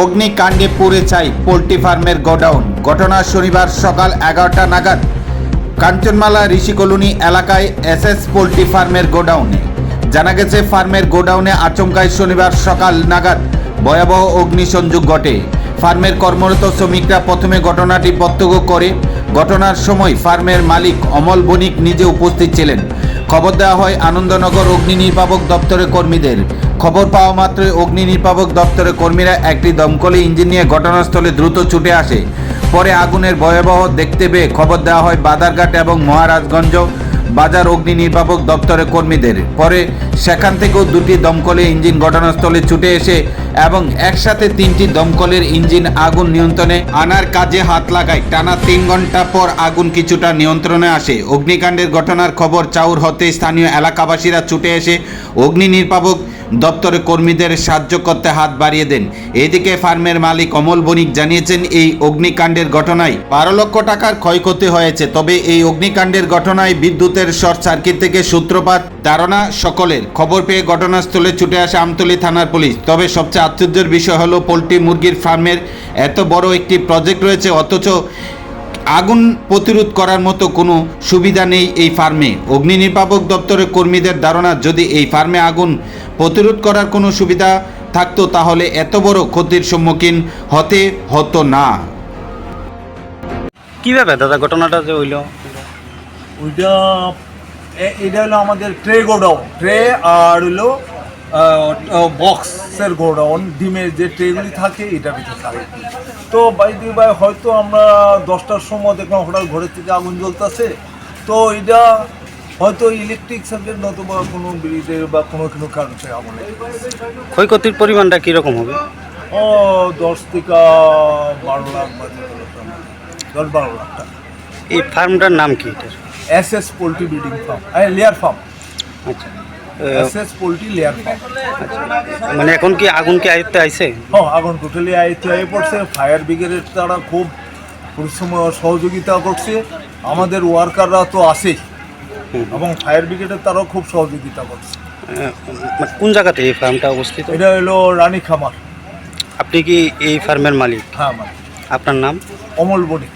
অগ্নিকাণ্ডে পুড়ে ছাই পোলট্রি ফার্মের গোডাউন। ঘটনা শনিবার সকাল এগারোটা নাগাদ কাঞ্চনমালা ঋষি কলোনি এলাকায় এস এস পোলট্রি ফার্মের গোডাউনে। জানা গেছে, ফার্মের গোডাউনে আচমকায় শনিবার সকাল নাগাদ ভয়াবহ অগ্নিসংযোগ ঘটে। ফার্মের কর্মরত শ্রমিকরা প্রথমে ঘটনাটি প্রত্যক্ষ করে। ঘটনার সময় ফার্মের মালিক অমল বণিক নিজে উপস্থিত ছিলেন। খবর দেওয়া হয় আনন্দনগর অগ্নি নির্বাপক দপ্তরের কর্মীদের। খবর পাওয়া মাত্রই অগ্নি নির্বাপক দপ্তরের কর্মীরা একটি দমকলে ইঞ্জিন নিয়ে ঘটনাস্থলে দ্রুত ছুটে আসে। পরে আগুনের ভয়াবহ দেখতে পেয়ে খবর দেওয়া হয় বাদারঘাট এবং মহারাজগঞ্জ বাজার অগ্নি নির্বাপক দপ্তরের কর্মীদের। পরে সেখান থেকেও দুটি দমকলে ইঞ্জিন ঘটনাস্থলে ছুটে এসে এবং একসাথে তিনটি দমকলের ইঞ্জিন আগুন নিয়ন্ত্রণে আনার কাজে হাত লাগায়। টানা তিন ঘণ্টা পর আগুন কিছুটা নিয়ন্ত্রণে আসে। অগ্নিকাণ্ডের ঘটনার খবর চাউর হতে স্থানীয় এলাকাবাসীরা ছুটে এসে অগ্নি নির্বাপক দপ্তরের কর্মীদের সাহায্য করতে হাত বাড়িয়ে দেন। এদিকে ফার্মের মালিক অমল বণিক জানিয়েছেন, এই অগ্নিকাণ্ডের ঘটনায় বারো লক্ষ টাকার ক্ষয়ক্ষতি হয়েছে। তবে এই অগ্নিকাণ্ডের ঘটনায় বিদ্যুতের শর্ট সার্কিট থেকে সূত্রপাত, ধারণা সকলের। খবর পেয়ে ঘটনাস্থলে ছুটে আসে আমতলী থানার পুলিশ। তবে সবচেয়ে আশ্চর্যের বিষয় হলো, পোলট্রি মুরগির ফার্মের এত বড় একটি প্রজেক্ট রয়েছে, অথচ আগুন প্রতিরোধ করার মতো কোনো সুবিধা নেই এই ফার্মে। অগ্নি নির্বাপক দপ্তরের কর্মীদের ধারণা যদি এই ফার্মে আগুন প্রতিরোধ করার কোনো সুবিধা থাকতো তাহলে এত বড় ক্ষতির সম্মুখীন হতে হতো না। কীভাবে দাদা ঘটনাটা যে হইল? ওইটা এটা হলো আমাদের ট্রে গোডাউন। ট্রে আর হলো বক্সের গোডাউন ডিমের যে ট্রেগুলি থাকে এটা ভিতরে থাকে। তো বাইদি বাই হয়তো আমরা দশটার সময় দেখলাম হঠাৎ ঘরের থেকে আগুন জ্বলতেছে। তো এটা হয়তো ইলেকট্রিক সার্কিট নতুবা কোনো ব্রিজের বা কোনো কোনো কারণে আগুন ক্ষয়ক্ষতির পরিমাণটা কীরকম হবে? ও দশ থেকে বারো লাখ বা দশ বারো লাখ টাকা। এই ফার্মটার নাম কি এটার? S S poultry breeding farm layer farm. আচ্ছা। মানে এখন কি আগুন কি আয়ত্তে আইছে? হ্যাঁ আগুন টোটালি আয়ত্ত হয়ে পড়ছে। ফায়ার ব্রিগেডের তারা খুব পরিশ্রম সহযোগিতা করছে। আমাদের ওয়ার্কাররা তো হুম। এবং ফায়ার ব্রিগেডের তারাও খুব সহযোগিতা করছে। মানে কোন জায়গাতে এই ফার্মটা অবস্থিত? এটা হলো রানী খামার। আপনি কি এই ফার্মের মালিক? হ্যাঁ মানে আপনার নাম? অমল বণিক।